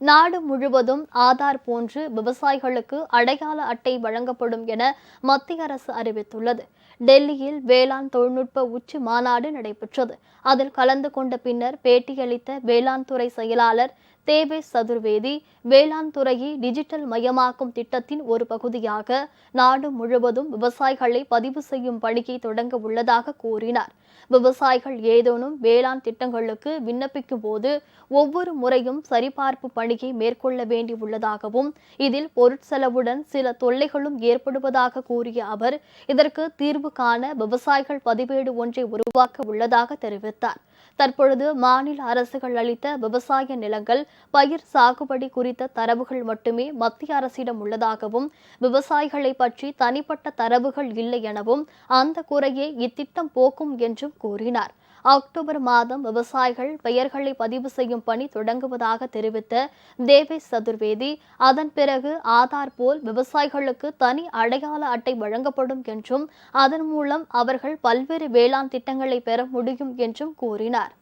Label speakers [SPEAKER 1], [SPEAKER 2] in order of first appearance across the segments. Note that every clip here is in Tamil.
[SPEAKER 1] நாடு முழுவதும் ஆதார் போன்று விவசாயிகளுக்கு அடையாள அட்டை வழங்கப்படும் என மத்திய அரசு அறிவித்துள்ளது. டெல்லியில் வேளாண் தொழில்நுட்ப உச்சி மாநாடு நடைபெற்றது. அதில் கலந்து கொண்ட பின்னர் பேட்டியளித்த வேளாண் துறை செயலாளர் தேவேஷ் சதுர்வேதி வேளாண் துறையை டிஜிட்டல் மயமாக்கும் திட்டத்தின் ஒரு பகுதியாக நாடு முழுவதும் விவசாயிகளை பதிவு செய்யும் பணியை தொடங்க உள்ளதாக கூறினார். விவசாயிகள் ஏதேனும் வேளாண் திட்டங்களுக்கு விண்ணப்பிக்கும் போது ஒவ்வொரு முறையும் சரிபார்ப்பு பணியை மேற்கொள்ள வேண்டியுள்ளதாகவும் இதில் பொருட்செலவுடன் சில தொல்லைகளும் ஏற்படுவதாக கூறிய அவர் இதற்கு தீர்வு காண விவசாயிகள் பதிவேடு ஒன்றை உருவாக்க உள்ளதாக தெரிவித்தார். தற்பொழுது மாநில அரசுகள் அளித்த விவசாய நிலங்கள் பயிர் சாகுபடி குறித்த தரவுகள் மட்டுமே மத்திய அரசிடம் உள்ளதாகவும் விவசாயிகளை பற்றி தனிப்பட்ட தரவுகள் இல்லை எனவும் அந்த குறையை இத்திட்டம் போக்கும் என்றும் கூறினார். அக்டோபர் மாதம் விவசாயிகள் பெயர்களை பதிவு செய்யும் பணி தொடங்குவதாக தெரிவித்த தேவேஷ் சதுர்வேதி அதன் பிறகு ஆதார் போல் விவசாயிகளுக்கு தனி அடையாள அட்டை வழங்கப்படும் என்றும் அதன் மூலம் அவர்கள் பல்வேறு வேளாண் திட்டங்களை பெற முடியும் என்றும் கூறினார்.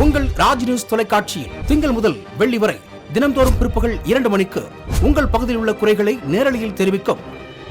[SPEAKER 2] உங்கள் ராஜ் நியூஸ் தொலைக்காட்சியில் திங்கள் முதல் வெள்ளி வரை தினம்தோறும் பிற்பகல் இரண்டு மணிக்கு உங்கள் பகுதியில் உள்ள குறைகளை நேரலையில் தெரிவிக்கும்